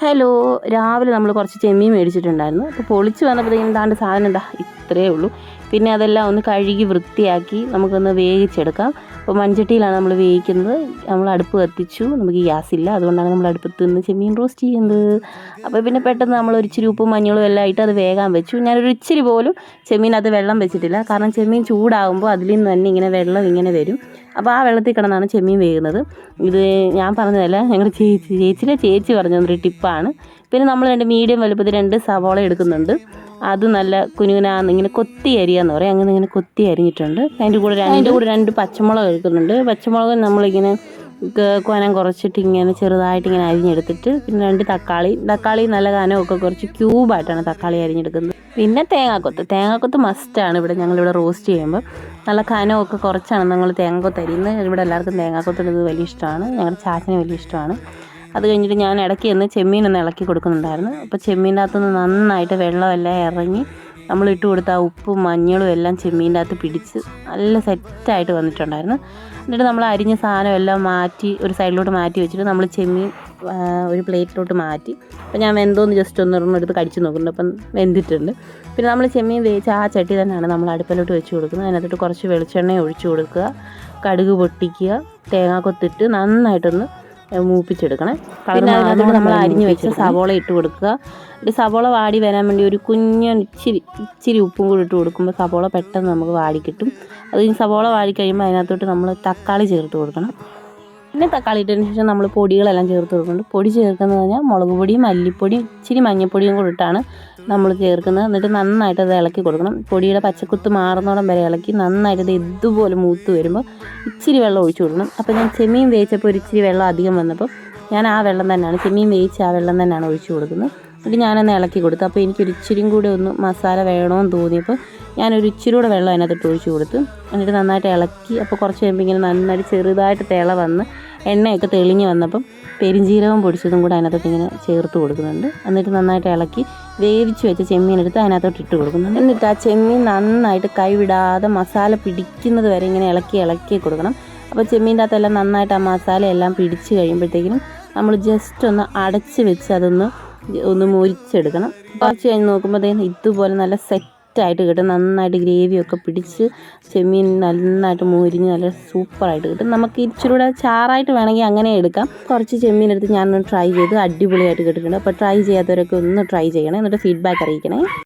Hello രാവിലെ നമ്മൾ കുറച്ച് ചെമ്മീൻ മേടിച്ചിട്ടുണ്ടായിരുന്നു. അപ്പോൾ പൊളിച്ച് വന്നപ്പോഴത്തേക്കും എന്താണ്ട് സാധനം എന്താ? ഇത്രയേ ഉള്ളൂ. പിന്നെ അതെല്ലാം ഒന്ന് കഴുകി വൃത്തിയാക്കി നമുക്കൊന്ന് വേവിച്ചെടുക്കാം. അപ്പോൾ മൺചട്ടിയിലാണ് നമ്മൾ വേവിക്കുന്നത്. നമ്മൾ അടുപ്പ് കത്തിച്ചു. നമുക്ക് ഗ്യാസ് ഇല്ല. അതുകൊണ്ടാണ് നമ്മൾ അടുപ്പത്ത് നിന്ന് ചെമ്മീൻ റോസ്റ്റ് ചെയ്യുന്നത്. അപ്പോൾ പിന്നെ പെട്ടെന്ന് നമ്മൾ ഒരിച്ചിരി ഉപ്പും മഞ്ഞളും എല്ലാം ആയിട്ട് അത് വേകാൻ വെച്ചു. ഞാനൊരു ഇച്ചിരി പോലും ചെമ്മീൻ അത് വെള്ളം വെച്ചിട്ടില്ല. കാരണം ചെമ്മീൻ ചൂടാകുമ്പോൾ അതിൽ നിന്ന് തന്നെ ഇങ്ങനെ വെള്ളം ഇങ്ങനെ വരും. അപ്പോൾ ആ വെള്ളത്തിൽ കിടന്നാണ് ചെമ്മീൻ വേകുന്നത്. ഇത് ഞാൻ പറഞ്ഞതല്ല. ഞങ്ങളുടെ ചേച്ചി ചേച്ചിയിലെ ചേച്ചി പറഞ്ഞൊരു ടിപ്പാണ്. പിന്നെ നമ്മൾ രണ്ട് മീഡിയം വലുപ്പത്തിൽ രണ്ട് സവോള എടുക്കുന്നുണ്ട്. അത് നല്ല കുനുകുനാന്ന് ഇങ്ങനെ കൊത്തി അരിയാന്ന് പറയും. അങ്ങനെ ഇങ്ങനെ കൊത്തി അരിഞ്ഞിട്ടുണ്ട്. അതിന്റെ കൂടെ അതിന്റെ? കൂടെ രണ്ട് പച്ചമുളക് എടുക്കുന്നുണ്ട് പച്ചമുളക് നമ്മളിങ്ങനെ കനം കുറച്ചിട്ട് ഇങ്ങനെ ചെറുതായിട്ട് ഇങ്ങനെ അരിഞ്ഞെടുത്തിട്ട് പിന്നെ രണ്ട് തക്കാളി. തക്കാളി നല്ല കനമൊക്കെ കുറച്ച് ക്യൂബായിട്ടാണ് തക്കാളി അരിഞ്ഞെടുക്കുന്നത്. പിന്നെ തേങ്ങാക്കൊത്ത്. തേങ്ങാക്കൊത്ത് മസ്റ്റാണ് ഇവിടെ ഞങ്ങളിവിടെ റോസ്റ്റ് ചെയ്യുമ്പോൾ നല്ല കനമൊക്കെ കുറച്ചാണ് ഞങ്ങൾ തേങ്ങാക്കൊത്ത് അരിയുന്നത്. ഇവിടെ എല്ലാവർക്കും തേങ്ങാക്കൊത്ത് ഇടുന്നത് വലിയ ഇഷ്ടമാണ്. ഞങ്ങളുടെ ചാച്ചന് വലിയ ഇഷ്ടമാണ്. അത് കഴിഞ്ഞിട്ട് ഞാൻ ഇടയ്ക്ക് ഒന്ന് ചെമ്മീൻ ഒന്ന് ഇളക്കി കൊടുക്കുന്നുണ്ടായിരുന്നു. അപ്പോൾ ചെമ്മീന്റെ അകത്തുനിന്ന് നന്നായിട്ട് വെള്ളമെല്ലാം ഇറങ്ങി നമ്മൾ ഇട്ട് കൊടുത്ത ആ ഉപ്പും മഞ്ഞളും എല്ലാം ചെമ്മീന്റെ അകത്ത് പിടിച്ച് നല്ല സെറ്റായിട്ട് വന്നിട്ടുണ്ടായിരുന്നു. എന്നിട്ട് നമ്മൾ അരിഞ്ഞ സാധനം എല്ലാം മാറ്റി ഒരു സൈഡിലോട്ട് മാറ്റി വെച്ചിട്ട് നമ്മൾ ചെമ്മീൻ ഒരു പ്ലേറ്റിലോട്ട് മാറ്റി. അപ്പോൾ ഞാൻ വെന്തോന്ന് ജസ്റ്റ് ഒന്ന് ഒരെണ്ണം എടുത്ത് കടിച്ച് നോക്കുന്നുണ്ട്. അപ്പം വെന്തിട്ടുണ്ട്. പിന്നെ നമ്മൾ ചെമ്മീൻ വേവിച്ച് ആ ചട്ടി തന്നെയാണ് നമ്മൾ അടുപ്പിലോട്ട് വെച്ച് കൊടുക്കുന്നത്. അതിനകത്തോട്ട് കുറച്ച് വെളിച്ചെണ്ണ ഒഴിച്ചു കൊടുക്കുക. കടുക് പൊട്ടിക്കുക. തേങ്ങാക്കൊത്തിട്ട് നന്നായിട്ടൊന്ന് മൂപ്പിച്ചെടുക്കണേ. പിന്നെ അതിനകത്തോട്ട് നമ്മൾ അരിഞ്ഞു വെച്ച സവോള ഇട്ട് കൊടുക്കുക. ഒരു സവോള വാടി വരാൻ വേണ്ടി ഒരു കുഞ്ഞ ഇച്ചിരി ഇച്ചിരി ഉപ്പും കൂടി ഇട്ട് കൊടുക്കുമ്പോൾ സവോള പെട്ടെന്ന് നമുക്ക് വാടി കിട്ടും. അത് സവോള വാടി കഴിയുമ്പോൾ അതിനകത്തോട്ട് നമ്മൾ തക്കാളി ചേർത്ത് കൊടുക്കണം. പിന്നെ തക്കാളി ഇട്ടതിന് ശേഷം നമ്മൾ പൊടികളെല്ലാം ചേർത്ത് കൊടുക്കുന്നുണ്ട്. പൊടി ചേർക്കുന്നത് പറഞ്ഞാൽ മുളക് പൊടിയും മല്ലിപ്പൊടിയും ഇച്ചിരി മഞ്ഞൾപ്പൊടിയും കൂടിയിട്ടാണ് നമ്മൾ ചേർക്കുന്നത്. എന്നിട്ട് നന്നായിട്ട് അത് ഇളക്കി കൊടുക്കണം. പൊടിയുടെ പച്ചക്കുത്ത് മാറുന്നോടം വരെ ഇളക്കി നന്നായിട്ട് ഇത് ഇതുപോലെ മൂത്ത് വരുമ്പോൾ ഇച്ചിരി വെള്ളം ഒഴിച്ചു കൊടുക്കണം. അപ്പോൾ ഞാൻ ചെമ്മീൻ വേവിച്ചപ്പോൾ ഒരു ഇച്ചിരി വെള്ളം അധികം വന്നപ്പോൾ ഞാൻ ആ വെള്ളം തന്നെയാണ് ചെമ്മീൻ വേവിച്ച് ആ വെള്ളം തന്നെയാണ് ഒഴിച്ചു കൊടുക്കുന്നത്. എന്നിട്ട് ഞാനൊന്ന് ഇളക്കി കൊടുത്തു. അപ്പോൾ എനിക്കൊരു ഇച്ചിരിയും കൂടെ ഒന്ന് മസാല വേണമെന്ന് തോന്നിയപ്പോൾ ഞാനൊരു ഇച്ചിരി കൂടെ വെള്ളം അതിനകത്തിട്ട് ഒഴിച്ചു കൊടുത്തു. എന്നിട്ട് നന്നായിട്ട് ഇളക്കി. അപ്പോൾ കുറച്ച് കഴിയുമ്പോൾ ഇങ്ങനെ നന്നായിട്ട് ചെറുതായിട്ട് തിള വന്ന് എണ്ണയൊക്കെ തെളിഞ്ഞ് വന്നപ്പം പെരിഞ്ജീരകം പൊടിച്ചതും കൂടെ അതിനകത്തോട്ട് ഇങ്ങനെ ചേർത്ത് കൊടുക്കുന്നുണ്ട്. എന്നിട്ട് നന്നായിട്ട് ഇളക്കി വേവിച്ച് വെച്ച ചെമ്മീൻ എടുത്ത് അതിനകത്തോട്ട് ഇട്ട് കൊടുക്കുന്നുണ്ട്. എന്നിട്ട് ആ ചെമ്മീൻ നന്നായിട്ട് കൈവിടാതെ മസാല പിടിക്കുന്നത് വരെ ഇങ്ങനെ ഇളക്കി ഇളക്കി കൊടുക്കണം. അപ്പോൾ ചെമ്മീന്റെ അകത്തെല്ലാം നന്നായിട്ട് ആ മസാല എല്ലാം പിടിച്ച് കഴിയുമ്പോഴത്തേക്കിനും നമ്മൾ ജസ്റ്റ് ഒന്ന് അടച്ച് വെച്ച് അതൊന്ന് ഒന്ന് മുരിച്ചെടുക്കണം. കുറച്ച് കഴിഞ്ഞ് നോക്കുമ്പോഴത്തേന് ഇതുപോലെ നല്ല സെറ്റായിട്ട് കിട്ടും. നന്നായിട്ട് ഗ്രേവിയൊക്കെ പിടിച്ച് ചെമ്മീൻ നന്നായിട്ട് മുരിഞ്ഞ് നല്ല സൂപ്പറായിട്ട് കിട്ടും. നമുക്ക് ഇച്ചിരി കൂടെ ചാറായിട്ട് വേണമെങ്കിൽ അങ്ങനെ എടുക്കാം. കുറച്ച് ചെമ്മീൻ എടുത്ത് ഞാനൊന്ന് ട്രൈ ചെയ്ത് അടിപൊളിയായിട്ട് കിട്ടിയിട്ടുണ്ട്. അപ്പോൾ ട്രൈ ചെയ്യാത്തവരൊക്കെ ഒന്ന് ട്രൈ ചെയ്യണം. എന്നിട്ട് ഫീഡ്ബാക്ക് അറിയിക്കണേ.